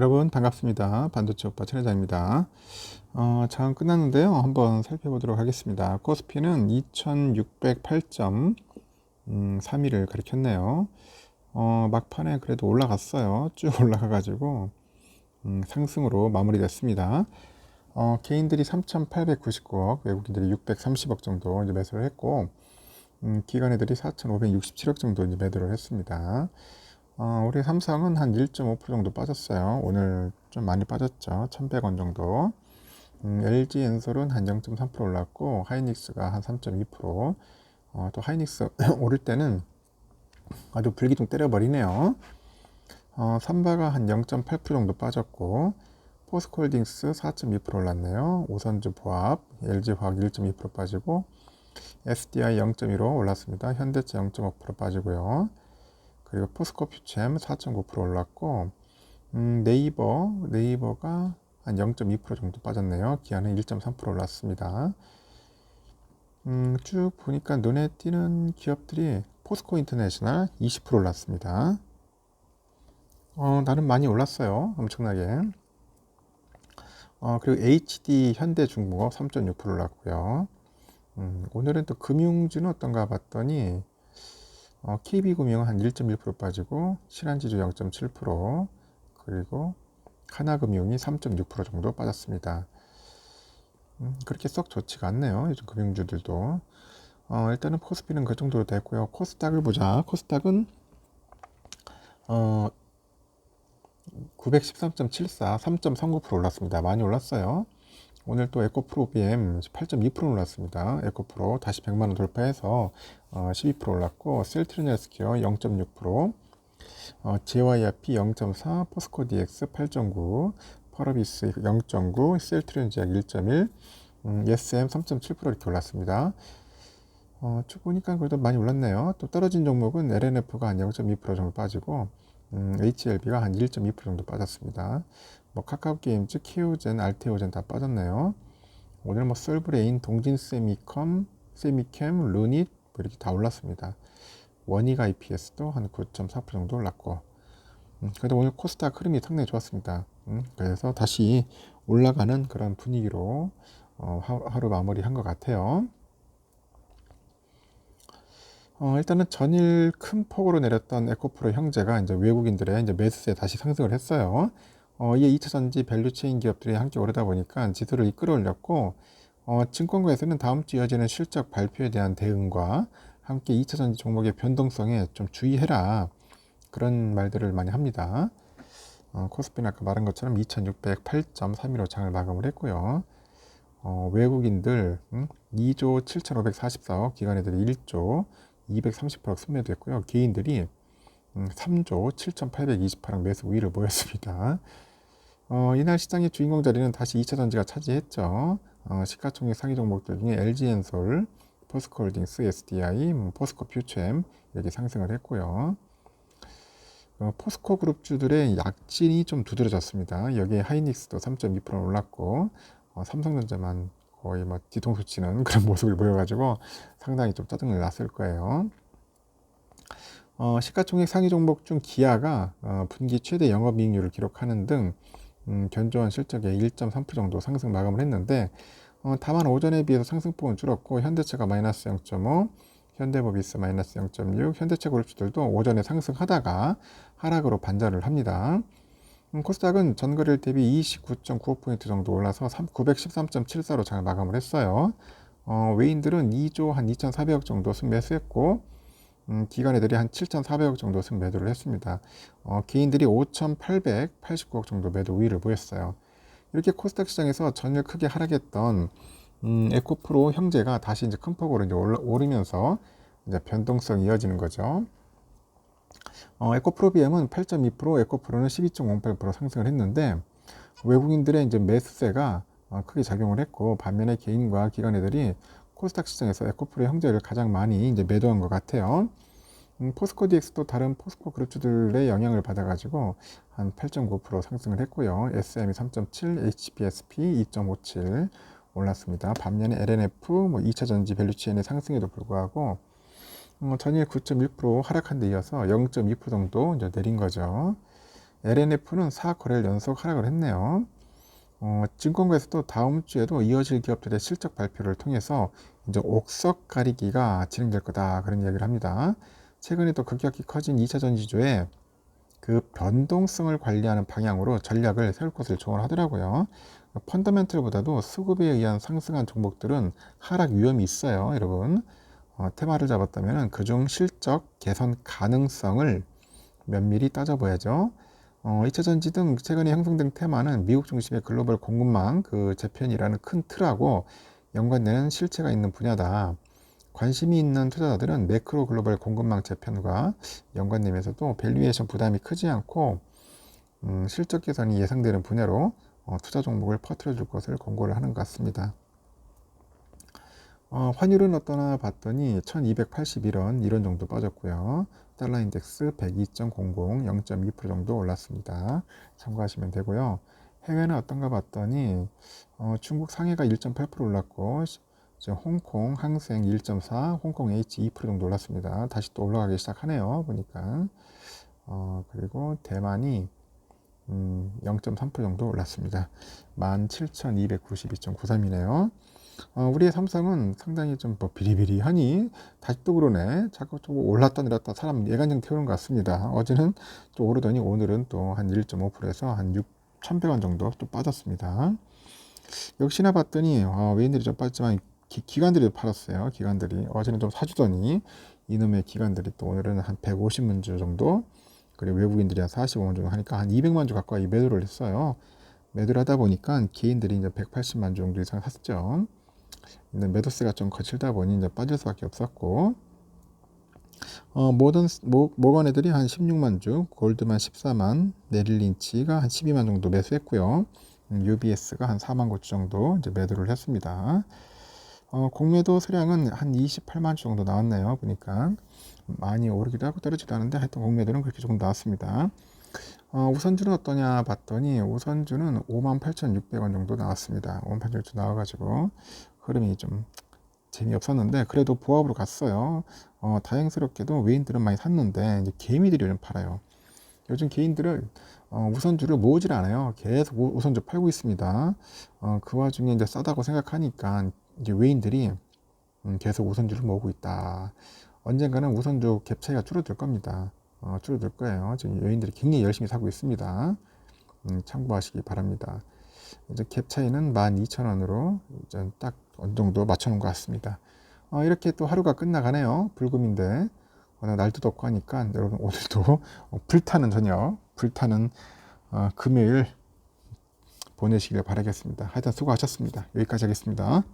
여러분 반갑습니다. 반도체 오빠 천회장입니다. 어, 장은 끝났는데요. 한번 살펴보도록 하겠습니다. 코스피는 2608점 음, 3일을 가리켰네요. 어, 막판에 그래도 올라갔어요. 쭉 올라가가지고 음, 상승으로 마무리됐습니다. 어, 개인들이 3,899억, 외국인들이 630억 정도 이제 매수를 했고, 음, 기관애들이 4,567억 정도 이제 매도를 했습니다. 어, 우리 삼성은 한 1.5% 정도 빠졌어요. 오늘 좀 많이 빠졌죠. 1,100원 정도. 음, LG 엔솔은 한 0.3% 올랐고, 하이닉스가 한 3.2%. 어, 또 하이닉스 오를 때는 아주 불기둥 때려버리네요. 어, 삼바가 한 0.8% 정도 빠졌고, 포스코홀딩스 4.2% 올랐네요. 오선주 보합, LG화학 1.2% 빠지고, SDI 0.15 올랐습니다. 현대차 0.5% 빠지고요. 그리고 포스코 퓨챔 4.9% 올랐고, 음, 네이버, 네이버가 한 0.2% 정도 빠졌네요. 기아는 1.3% 올랐습니다. 음, 쭉 보니까 눈에 띄는 기업들이 포스코 인터내셔널 20% 올랐습니다. 어, 나는 많이 올랐어요. 엄청나게. 어, 그리고 HD 현대중공업 3.6% 올랐고요. 음, 오늘은 또 금융주는 어떤가 봤더니 어, KB금융은 한 1.1% 빠지고 신한지주 0.7% 그리고 하나금융이 3.6% 정도 빠졌습니다. 음, 그렇게 썩 좋지가 않네요. 요즘 금융주들도. 어, 일단은 코스피는 그 정도로 됐고요. 코스닥을 보자. 코스닥은 어, 913.74, 3.39% 올랐습니다. 많이 올랐어요. 오늘 또 에코프로 BM 8.2% 올랐습니다. 에코프로 다시 100만원 돌파해서 어, 12% 올랐고 셀트리네스키어 0.6% 어, JYRP 0.4, 포스코 DX 8.9, 퍼러비스 0.9, 셀트리온지약 1.1, 음, SM 3.7% 이렇게 올랐습니다. 어, 쭉 보니까 그래도 많이 올랐네요. 또 떨어진 종목은 LNF가 한 0.2% 정도 빠지고 음, HLB가 한 1.2% 정도 빠졌습니다. 뭐 카카오 게임즈, 키오젠, 알테오젠 다 빠졌네요. 오늘 뭐 솔브레인, 동진 세미컴, 세미캠, 루닛 뭐 이렇게 다 올랐습니다. 원익 IPS도 한 9.4% 정도 올랐고 음, 그래도 오늘 코스닥 흐름이 상당히 좋았습니다. 음, 그래서 다시 올라가는 그런 분위기로 어, 하 루 마무리한 것 같아요. 어, 일단은 전일 큰 폭으로 내렸던 에코프로 형제가 이제 외국인들의 이제 매수세 다시 상승을 했어요. 어, 이게 2차 전지 밸류체인 기업들이 함께 오르다 보니까 지수를 이끌어 올렸고, 어, 증권가에서는 다음 주 이어지는 실적 발표에 대한 대응과 함께 2차 전지 종목의 변동성에 좀 주의해라. 그런 말들을 많이 합니다. 어, 코스피는 아까 말한 것처럼 2608.31로 장을 마감을 했고요. 어, 외국인들 음? 2조 7,544억, 기관애들이 1조 238억 순매도했고요. 개인들이 음, 3조 7,828억 매수 우위를 보였습니다. 어, 이날 시장의 주인공 자리는 다시 2차 전지가 차지했죠. 어, 시가총액 상위 종목들 중에 LG엔솔, 포스코홀딩스, SDI, 뭐 포스코 퓨처엠 이렇게 상승을 했고요. 어, 포스코 그룹주들의 약진이 좀 두드러졌습니다. 여기에 하이닉스도 3.2% 올랐고 어, 삼성전자만 거의 뭐 뒤통수 치는 그런 모습을 보여가지고 상당히 좀 짜증을 났을 거예요. 어, 시가총액 상위 종목 중 기아가 어, 분기 최대 영업이익률을 기록하는 등 음, 견조한 실적에 1.3% 정도 상승 마감을 했는데 어, 다만 오전에 비해서 상승폭은 줄었고 현대차가 마이너스 0.5, 현대모비스 마이너스 0.6, 현대차 그룹주들도 오전에 상승하다가 하락으로 반전을 합니다. 음, 코스닥은 전거래일 대비 29.95포인트 정도 올라서 913.74로 장을 마감을 했어요. 어, 외인들은 2조 한 2,400억 정도 순매수했고 음, 기관애들이 한 7,400억 정도 순매도를 했습니다. 어, 개인들이 5,889억 정도 매도 우위를 보였어요. 이렇게 코스닥 시장에서 전일 크게 하락했던 음, 에코프로 형제가 다시 이제 큰 폭으로 이제 올라, 오르면서 이제 변동성이 이어지는 거죠. 어, 에코프로비엠은 8.2%, 에코프로는 12.08% 상승을 했는데 외국인들의 이제 매수세가 어, 크게 작용을 했고 반면에 개인과 기관애들이 코스닥 시장에서 에코프로 형제를 가장 많이 이제 매도한 것 같아요. 음, 포스코 DX도 다른 포스코 그룹주들의 영향을 받아가지고 한 8.9% 상승을 했고요. SM이 3.7, HBSP 2.57 올랐습니다. 반면에 LNF 뭐 2차 전지 밸류체인의 상승에도 불구하고 어, 전일 9.1% 하락한 데 이어서 0.2% 정도 이제 내린 거죠. LNF는 4거래일 연속 하락을 했네요. 어, 증권가에서도 다음 주에도 이어질 기업들의 실적 발표를 통해서 이제 옥석 가리기가 진행될 거다 그런 이야기를 합니다. 최근에 또 급격히 커진 2차 전지주에 그 변동성을 관리하는 방향으로 전략을 세울 것을 조언하더라고요. 펀더멘틀보다도 수급에 의한 상승한 종목들은 하락 위험이 있어요, 여러분. 어, 테마를 잡았다면 그중 실적 개선 가능성을 면밀히 따져봐야죠. 어, 2차 전지 등 최근에 형성된 테마는 미국 중심의 글로벌 공급망 그 재편이라는 큰 틀하고 연관되는 실체가 있는 분야다. 관심이 있는 투자자들은 매크로 글로벌 공급망 재편과 연관되면서도 밸류에이션 부담이 크지 않고 음, 실적 개선이 예상되는 분야로 어, 투자 종목을 퍼뜨려 줄 것을 권고를 하는 것 같습니다. 어, 환율은 어떠나 봤더니 1281원 이런 정도 빠졌고요. 달러 인덱스 102.00 0.2% 정도 올랐습니다. 참고하시면 되고요. 해외는 어떤가 봤더니 어, 중국 상해가 1.8% 올랐고 홍콩 항생 1.4, 홍콩 H 2% 정도 올랐습니다. 다시 또 올라가기 시작하네요. 보니까 어, 그리고 대만이 음, 0.3% 정도 올랐습니다. 17,292.93이네요. 어, 우리의 삼성은 상당히 좀 뭐 비리비리하니 다시 또 그러네. 자꾸 좀 올랐다 내렸다 사람 예간장 태우는 것 같습니다. 어제는 또 오르더니 오늘은 또 한 1.5%에서 한 6,100원 정도 또 빠졌습니다. 역시나 봤더니 어, 외인들이 좀 빠졌지만 기, 관들이 팔았어요. 기관들이 어제는 좀 사주더니 이놈의 기관들이 또 오늘은 한 150만 주 정도 그리고 외국인들이 한 45만 주 하니까 한 200만 주 가까이 매도를 했어요. 매도를 하다 보니까 개인들이 이제 180만 주 정도 이상 샀죠. 근데 매도세가 좀 거칠다 보니 이제 빠질 수밖에 없었고 어, 모든 모, 모건 애들이 한 16만 주, 골드만 14만, 네릴린치가 한 12만 정도 매수했고요. 음, UBS가 한 4만 고주 정도 이제 매도를 했습니다. 어, 공매도 수량은 한 28만 주 정도 나왔네요. 보니까 많이 오르기도 하고 떨어지기도 하는데 하여튼 공매도는 그렇게 조금 나왔습니다. 어, 우선주는 어떠냐 봤더니 우선주는 58,600원 정도 나왔습니다. 58,600원 나와가지고 흐름이 좀 재미없었는데 그래도 보합으로 갔어요. 어, 다행스럽게도 외인들은 많이 샀는데 이제 개미들이 요즘 팔아요. 요즘 개인들을 어, 우선주를 모으질 않아요. 계속 우선주 팔고 있습니다. 어, 그 와중에 이제 싸다고 생각하니까 이제 외인들이 음, 계속 우선주를 모으고 있다. 언젠가는 우선주 갭 차이가 줄어들 겁니다. 어, 줄어들 거예요. 지금 외인들이 굉장히 열심히 사고 있습니다. 음, 참고하시기 바랍니다. 이제 갭 차이는 12,000원으로 이제 딱 어느 정도 맞춰놓은 것 같습니다. 어, 이렇게 또 하루가 끝나가네요. 불금인데 워낙 날도 덥고 하니까 여러분 오늘도 불타는 저녁, 불타는 어, 금요일 보내시길 바라겠습니다. 하여튼 수고하셨습니다. 여기까지 하겠습니다.